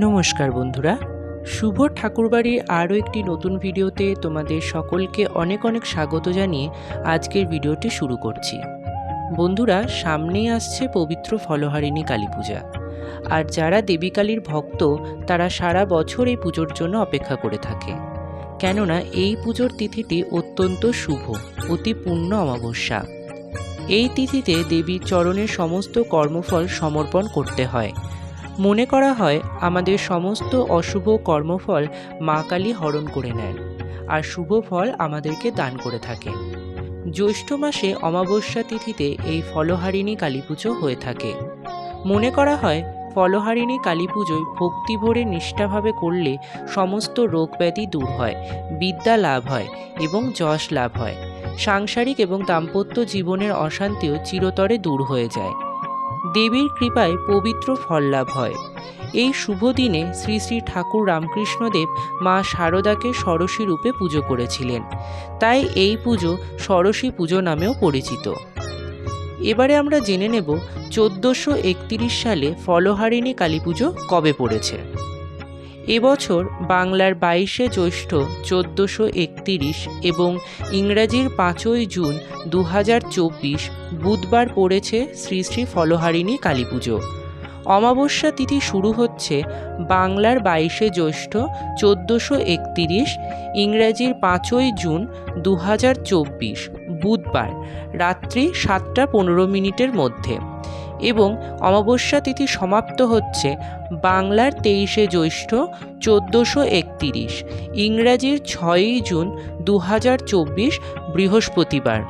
নমস্কার বন্ধুরা। শুভ ঠাকুরবাড়ির আরও একটি নতুন ভিডিওতে তোমাদের সকলকে অনেক অনেক স্বাগত জানিয়ে আজকের ভিডিওটি শুরু করছি। বন্ধুরা, সামনেই আসছে পবিত্র ফলহারিণী কালী পূজা। আর যারা দেবী কালীর ভক্ত, তারা সারা বছর এই পুজোর জন্য অপেক্ষা করে থাকে। কেননা, এই পুজোর তিথিটি অত্যন্ত শুভ, অতি পূর্ণ অমাবস্যা। এই তিথিতে দেবীর চরণের সমস্ত কর্মফল সমর্পণ করতে হয়। মনে করা হয় আমাদের সমস্ত অশুভ কর্মফল মা কালী হরণ করে নেন আর শুভ ফল আমাদেরকে দান করে থাকেন জ্যৈষ্ঠ মাসে অমাবস্যা তিথিতে এই ফলহারিণী কালী পুজো হয়ে থাকে। মনে করা হয় ফলহারিণী কালী পুজোয় ভক্তি ভরে নিষ্ঠাভাবে করলে সমস্ত রোগ ব্যাধি দূর হয়, বিদ্যা লাভ হয় এবং যশ লাভ হয়। সাংসারিক এবং দাম্পত্য জীবনের অশান্তিও চিরতরে দূর হয়ে যায়। দেবীর কৃপায় পবিত্র ফল লাভ হয়। এই শুভ দিনে শ্রী শ্রী ঠাকুর রামকৃষ্ণদেব মা শারদাকে সরসী রূপে পুজো করেছিলেন। তাই এই পুজো সরসী পুজো নামেও পরিচিত। এবারে আমরা জেনে নেব চোদ্দোশো সালে ফলহারিণী কালী পুজো কবে পড়েছে। এবছর বাংলার বাইশে জ্যৈষ্ঠ চোদ্দোশো একতিরিশ এবং ইংরাজির পাঁচই জুন দু হাজার চব্বিশ বুধবার পড়েছে শ্রী শ্রী ফলহারিণী কালী পুজো। অমাবস্যা তিথি শুরু হচ্ছে বাংলার বাইশে জ্যৈষ্ঠ চোদ্দোশো একতিরিশ, ইংরাজির পাঁচই জুন দু হাজার চব্বিশ বুধবার, রাত্রি সাতটা পনেরো মিনিটের মধ্যে। এবং অমাবস্যা তিথি সমাপ্ত হচ্ছে বাংলার তেইশে জ্যৈষ্ঠ চোদ্দোশো একতিরিশ, ইংরাজির ছয়ই জুন দু হাজার চব্বিশ বৃহস্পতিবার,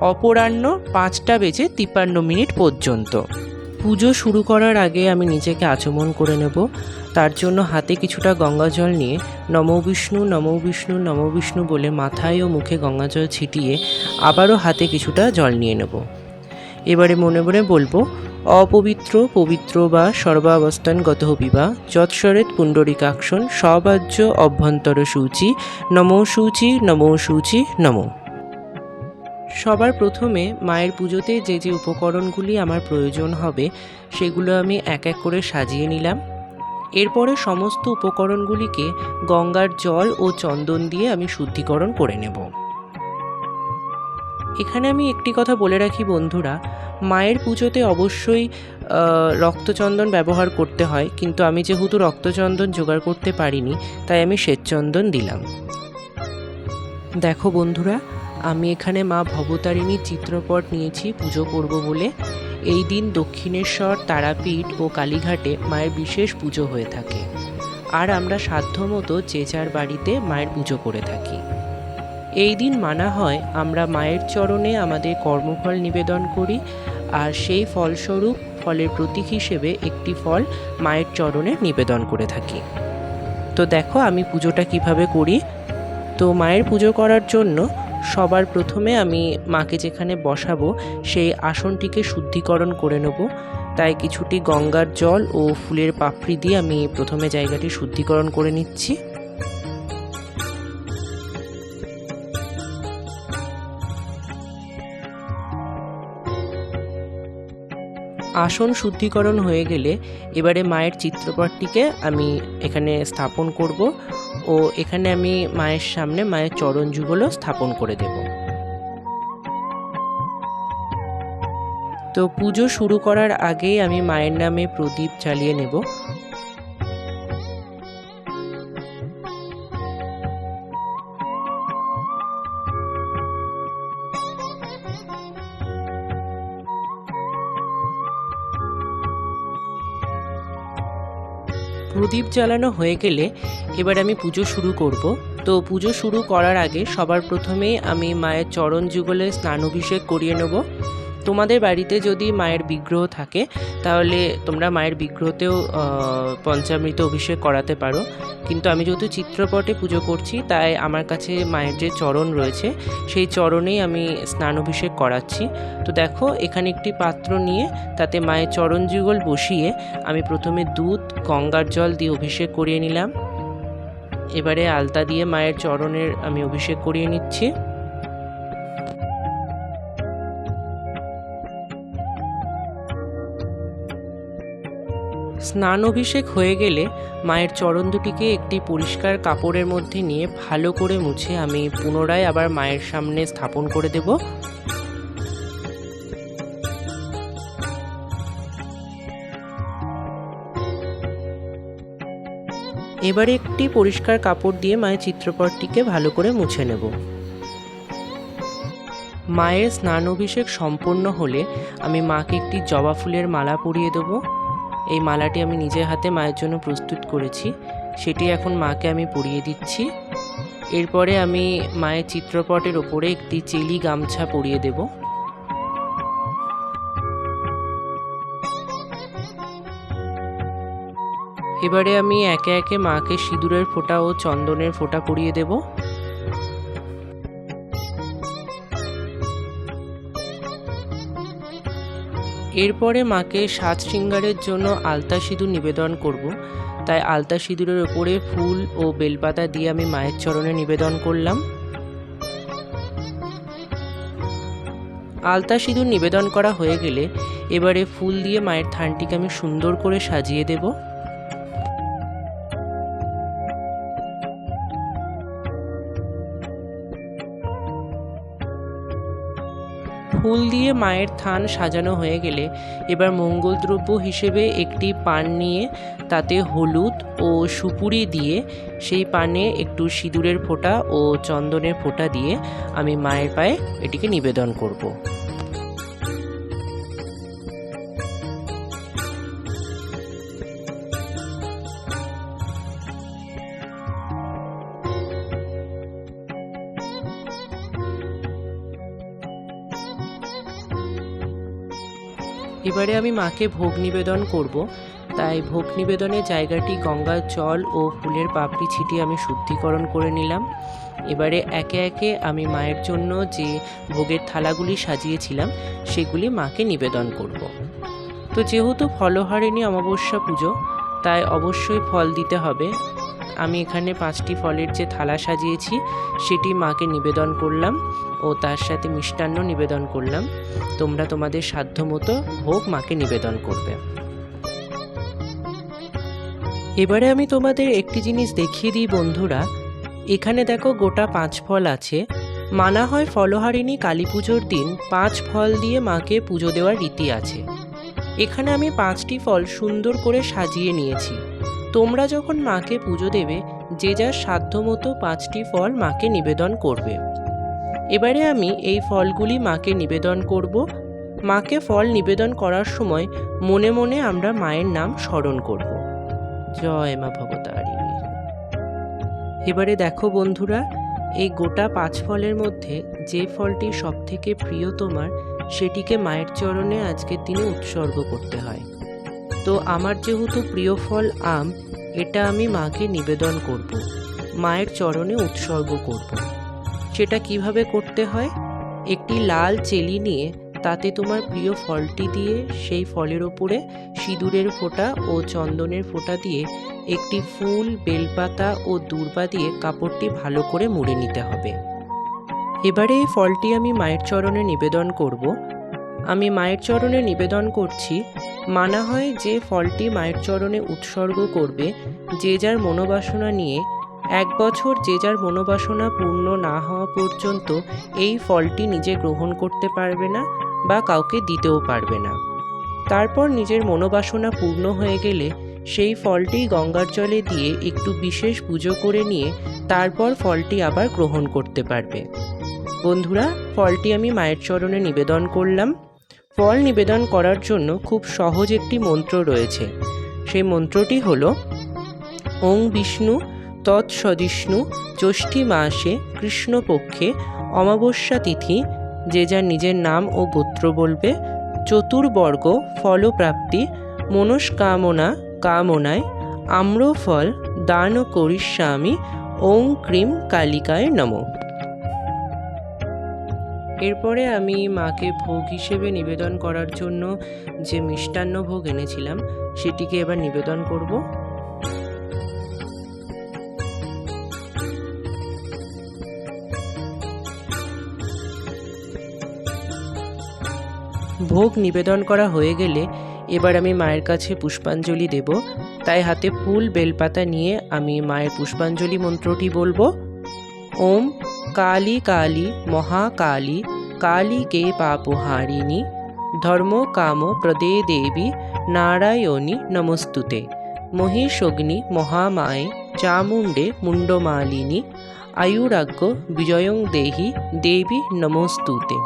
অপরাহ্ন পাঁচটা বেজে তিপ্পান্ন মিনিট পর্যন্ত। পুজো শুরু করার আগে আমি নিজেকে আচমন করে নেব। তার জন্য হাতে কিছুটা গঙ্গা জল নিয়ে নম বিষ্ণু নম বিষ্ণু নম বিষ্ণু বলে মাথায় ও মুখে গঙ্গা জল ছিটিয়ে আবারও হাতে কিছুটা জল নিয়ে নেব। এবারে মনে মনে বলব অপবিত্র, পবিত্র বা সর্বাবস্থানগত হবিবা। যৎসরেত পুণ্ডরিকাক্ষণ সবাজ্য অভ্যন্তর সূচি, নম সূচি নম সূচি, নম। সবার প্রথমে মায়ের পুজোতে যে যে উপকরণগুলি আমার প্রয়োজন হবে, সেগুলো আমি এক এক করে সাজিয়ে নিলাম। এরপরে সমস্ত উপকরণগুলিকে গঙ্গার জল ও চন্দন দিয়ে আমি শুদ্ধিকরণ করে নেব। এখানে আমি একটি কথা বলে রাখি বন্ধুরা, মায়ের পুজোতে অবশ্যই রক্তচন্দন ব্যবহার করতে হয়, কিন্তু আমি যেহেতু রক্তচন্দন জোগাড় করতে পারিনি, তাই আমি শ্বেতচন্দন দিলাম। দেখো বন্ধুরা, আমি এখানে মা ভবতারিণীর চিত্রপট নিয়েছি পুজো করব বলে। এই দিন দক্ষিণেশ্বর, তারাপীঠ ও কালীঘাটে মায়ের বিশেষ পুজো হয়ে থাকে। আর আমরা সাধ্যমতো যে যার বাড়িতে মায়ের পুজো করে থাকি। এই দিন মানা হয়, আমরা মায়ের চরণে আমাদের কর্মফল নিবেদন করি, আর সেই ফলস্বরূপ, ফলের প্রতীক হিসেবে একটি ফল মায়ের চরণে নিবেদন করে থাকি। তো দেখো আমি পুজোটা কীভাবে করি। তো মায়ের পুজো করার জন্য সবার প্রথমে আমি মাকে যেখানে বসাবো, সেই আসনটিকে শুদ্ধিকরণ করে নেব। তাই কিছুটি গঙ্গার জল ও ফুলের পাপড়ি দিয়ে আমি প্রথমে জায়গাটি শুদ্ধিকরণ করে নিচ্ছি। আসন শুদ্ধিকরণ হয়ে গেলে এবারে মায়ের চিত্রপটটিকে আমি এখানে স্থাপন করব ও এখানে আমি মায়ের সামনে মায়ের চরণ যুগলও স্থাপন করে দেব। তো পুজো শুরু করার আগেই আমি মায়ের নামে প্রদীপ জ্বালিয়ে নেব। প্রদীপ জ্বালানো হয়ে গেলে এবার আমি পুজো শুরু করব। তো পুজো শুরু করার আগে সবার প্রথমে আমি মায়ের চরণ যুগলে স্নান অভিষেক করিয়ে নেব। তোমাদের বাড়িতে যদি মায়ের বিগ্রহ থাকে, তাহলে তোমরা মায়ের বিগ্রহতেও পঞ্চামৃত অভিষেক করাতে পারো। কিন্তু আমি যেহেতু চিত্রপটে পুজো করছি, তাই আমার কাছে মায়ের যে চরণ রয়েছে, সেই চরণেই আমি স্নান অভিষেক করাচ্ছি। তো দেখো, এখানে একটি পাত্র নিয়ে তাতে মায়ের চরণ যুগল বসিয়ে আমি প্রথমে দুধ, গঙ্গার জল দিয়ে অভিষেক করিয়ে নিলাম। এবারে আলতা দিয়ে মায়ের চরণের আমি অভিষেক করিয়ে নিচ্ছি। স্নান অভিষেক হয়ে গেলে মায়ের চরণ দুটিকে একটি পরিষ্কার কাপড়ের মধ্যে নিয়ে ভালো করে মুছে আমি পুনরায় আবার মায়ের সামনে স্থাপন করে দেব। এবারে একটি পরিষ্কার কাপড় দিয়ে মায়ের চিত্রপটটিকে ভালো করে মুছে নেব। মায়ের স্নান অভিষেক সম্পন্ন হলে আমি মাকে একটি জবা ফুলের মালা পরিয়ে দেবো। এই মালাটি আমি নিজের হাতে মায়ের জন্য প্রস্তুত করেছি। সেটি এখন মাকে আমি পরিয়ে দিচ্ছি। এরপরে আমি মায়ের চিত্রপটের ওপরে একটি চেলি গামছা পরিয়ে দেব। এবারে আমি একে একে মাকে সিঁদুরের ফোঁটা ও চন্দনের ফোঁটা পরিয়ে দেবো। এরপরে মাকে সাত শৃঙ্গারের জন্য আলতা সিঁদুর নিবেদন করব। তাই আলতা সিঁদুরের ওপরে ফুল ও বেলপাতা দিয়ে আমি মায়ের চরণে নিবেদন করলাম। আলতা সিঁদুর নিবেদন করা হয়ে গেলে এবারে ফুল দিয়ে মায়ের থানটিকে আমি সুন্দর করে সাজিয়ে দেবো। ফুল দিয়ে মায়ের থান সাজানো হয়ে গেলে এবার মঙ্গলদ্রব্য হিসেবে একটি পান নিয়ে তাতে হলুদ ও সুপুরি দিয়ে সেই পানে একটু সিঁদুরের ফোঁটা ও চন্দনের ফোঁটা দিয়ে আমি মায়ের পায়ে এটিকে নিবেদন করব। এবারে আমি মাকে ভোগ নিবেদন করব। তাই ভোগ নিবেদনের জায়গাটি গঙ্গার জল ও ফুলের পাপড়ি ছিটিয়ে আমি শুদ্ধিকরণ করে নিলাম। এবারে একে একে আমি মায়ের জন্য যে ভোগের থালাগুলি সাজিয়েছিলাম, সেগুলি মাকে নিবেদন করব। তো যেহেতু ফলহারিণী অমাবস্যা পুজো, তাই অবশ্যই ফল দিতে হবে। আমি এখানে পাঁচটি ফলের যে থালা সাজিয়েছি, সেটি মাকে নিবেদন করলাম ও তার সাথে মিষ্টান্ন নিবেদন করলাম। তোমরা তোমাদের সাধ্য মতো ভোগ মাকে নিবেদন করবে। এবারে আমি তোমাদের একটি জিনিস দেখিয়ে দিই বন্ধুরা। এখানে দেখো গোটা পাঁচ ফল আছে। মানা হয় ফলহারিণী কালী পুজোর দিন পাঁচ ফল দিয়ে মাকে পুজো দেওয়ার রীতি আছে। এখানে আমি পাঁচটি ফল সুন্দর করে সাজিয়ে নিয়েছি। তোমরা যখন মাকে পুজো দেবে, যে যার সাধ্য মতো পাঁচটি ফল মাকে নিবেদন করবে। এবারে আমি এই ফলগুলি মাকে নিবেদন করব। মাকে ফল নিবেদন করার সময় মনে মনে আমরা মায়ের নাম স্মরণ করব। জয় মা ভবতারিণী। এবারে দেখো বন্ধুরা, এই গোটা পাঁচ ফলের মধ্যে যে ফলটি সব থেকে প্রিয় তোমার, সেটিকে মায়ের চরণে আজকের দিনে উৎসর্গ করতে হয়। তো আমার যেহেতু প্রিয় ফল আম, এটা আমি মাকে নিবেদন করব, মায়ের চরণে উৎসর্গ করব। সেটা কীভাবে করতে হয়? একটি লাল চেলি নিয়ে তাতে তোমার প্রিয় ফলটি দিয়ে সেই ফলের ওপরে সিঁদুরের ফোঁটা ও চন্দনের ফোঁটা দিয়ে একটি ফুল, বেলপাতা ও দূর্বা দিয়ে কাপড়টি ভালো করে মুড়ে নিতে হবে। এবারে এই ফলটি আমি মায়ের চরণে নিবেদন করব। আমি মায়ের চরণে নিবেদন করছি মানা হয় যে ফলটি মায়ের চরণে উৎসর্গ করবে যে যার মনোবাসনা নিয়ে এক বছর যে যার মনোবাসনা পূর্ণ না হওয়া পর্যন্ত এই ফলটি নিজে গ্রহণ করতে পারবে না বা কাউকে দিতেও পারবে না। তারপর নিজের মনোবাসনা পূর্ণ হয়ে গেলে সেই ফলটি গঙ্গার জলে দিয়ে একটু বিশেষ পুজো করে নিয়ে তারপর ফলটি আবার গ্রহণ করতে পারবে। বন্ধুরা, ফলটি আমি মায়ের চরণে নিবেদন করলাম। ফল নিবেদন করার জন্য খুব সহজ একটি মন্ত্র রয়েছে। সেই মন্ত্রটি হল, ওং বিষ্ণু তৎসদিষ্ণু ষষ্ঠী মাসে কৃষ্ণপক্ষে অমাবস্যা তিথি, যে যার নিজের নাম ও গোত্র বলবে, চতুর্বর্গ ফলপ্রাপ্তি, মনস্কামনা কামনায়, আম্রফল দান করিষ্যামি, ওং ক্রিম কালিকায় নম। এরপরে আমি মাকে ভোগ হিসেবে নিবেদন করার জন্য যে মিষ্টান্ন ভোগ এনেছিলাম, সেটিকে এবার নিবেদন করব। ভোগ নিবেদন করা হয়ে গেলে এবার আমি মায়ের কাছে পুষ্পাঞ্জলি দেব। তাই হাতে ফুল, বেলপাতা নিয়ে আমি মায়ের পুষ্পাঞ্জলি মন্ত্রটি বলব। ওম কালী কালী, মহাকালী কালী কে পাপহারিণী ধর্ম কাম প্রদে দেবী নারায়ণী নমস্তুতে মহিষগ্নি মহামায়ে চামুণ্ডে মুণ্ডমালিনী আয়ুরাগ্য বিজয়ং দেহি দেবী নমস্তুতে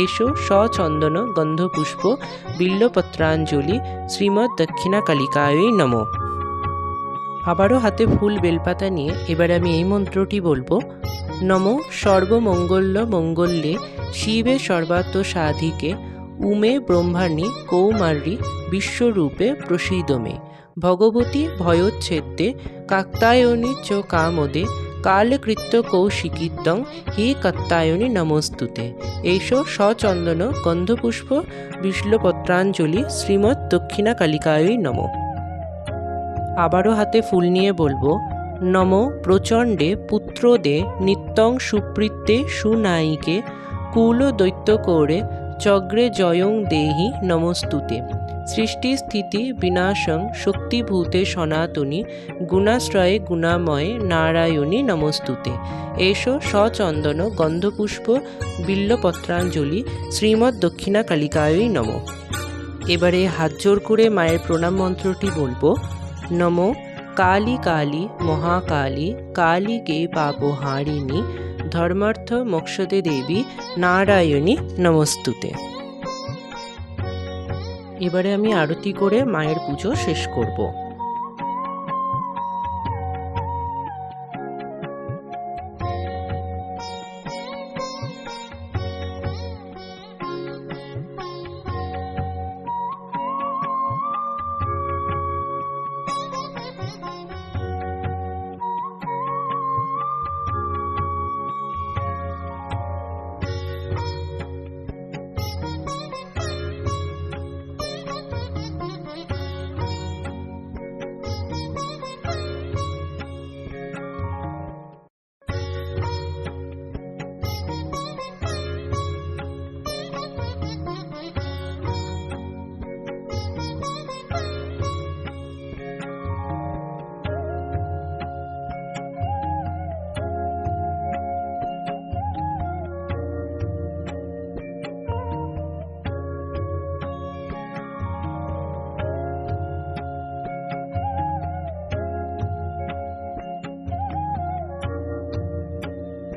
এসো সচন্দন গন্ধপুষ্প বিল্লপত্রাঞ্জলি শ্রীমৎ দক্ষিণা কালিকায় নম আবারও হাতে ফুল বেলপাতা নিয়ে এবার আমি এই মন্ত্রটি বলব নম সর্বমঙ্গল্য মঙ্গল্যে শিবে সর্বাত্ম সাধিকে উমে ব্রহ্মাণী কৌমার্যী বিশ্বরূপে প্রসীদমে ভগবতী ভয়োচ্ছেদ্যে কাত্তায়নী চ কামদে, কালকৃত্য কৌশিকীত্বং হি কাত্তায়নী নমস্তুতে। এইসো সচন্দন গন্ধপুষ্প বিষ্ণুপত্রাঞ্জলি শ্রীমৎ দক্ষিণা কালিকায়ই নম। আবারও হাতে ফুল নিয়ে বলব নম প্রচণ্ডে পুত্রদে নিত্যং সুপ্রীতে সুনায়িকে কুল দৈত্য করে চগ্রে জয়ং দেহি নমস্তুতে। সৃষ্টি স্থিতি বিনাশং শক্তিভূতে সনাতনী গুণাশ্রয়ে গুণাময়ে নারায়ণী নমস্তুতে। এসো সচন্দন গন্ধপুষ্প বিল্লপত্রাঞ্জলি শ্রীমৎ দক্ষিণা কালিকায়ই নম। এবারে হাত জোর করে মায়ের প্রণাম মন্ত্রটি বলব, নম কালী কালী মহাকালী কালী কে পাপহারিণী ধর্মার্থ মোক্ষদে দেবী নারায়ণী নমস্তুতে এবারে আমি আরতি করে মায়ের পুজো শেষ করব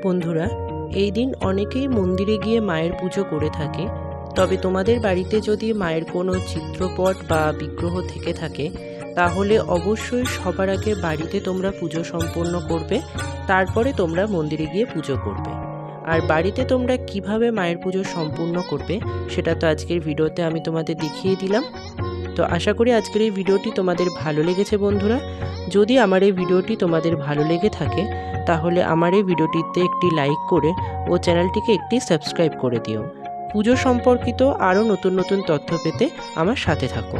বন্ধুরা, এই দিন অনেকেই মন্দিরে গিয়ে মায়ের পুজো করে থাকে। তবে তোমাদের বাড়িতে যদি মায়ের কোনো চিত্রপট বা বিগ্রহ থেকে থাকে, তাহলে অবশ্যই সবার আগে বাড়িতে তোমরা পুজো সম্পন্ন করবে, তারপরে তোমরা মন্দিরে গিয়ে পুজো করবে। আর বাড়িতে তোমরা কীভাবে মায়ের পুজো সম্পূর্ণ করবে, সেটা তো আজকের ভিডিওতে আমি তোমাদের দেখিয়ে দিলাম। তো আশা করি আজকের এই ভিডিওটি তোমাদের ভালো লেগেছে, বন্ধুরা। যদি আমার এই ভিডিওটি তোমাদের ভালো লেগে থাকে, তাহলে আমার এই ভিডিওটিতে একটি লাইক করে ও চ্যানেলটিকে একটি সাবস্ক্রাইব করে দিও। পুজো সম্পর্কিত আরও নতুন নতুন তথ্য পেতে আমার সাথে থাকো।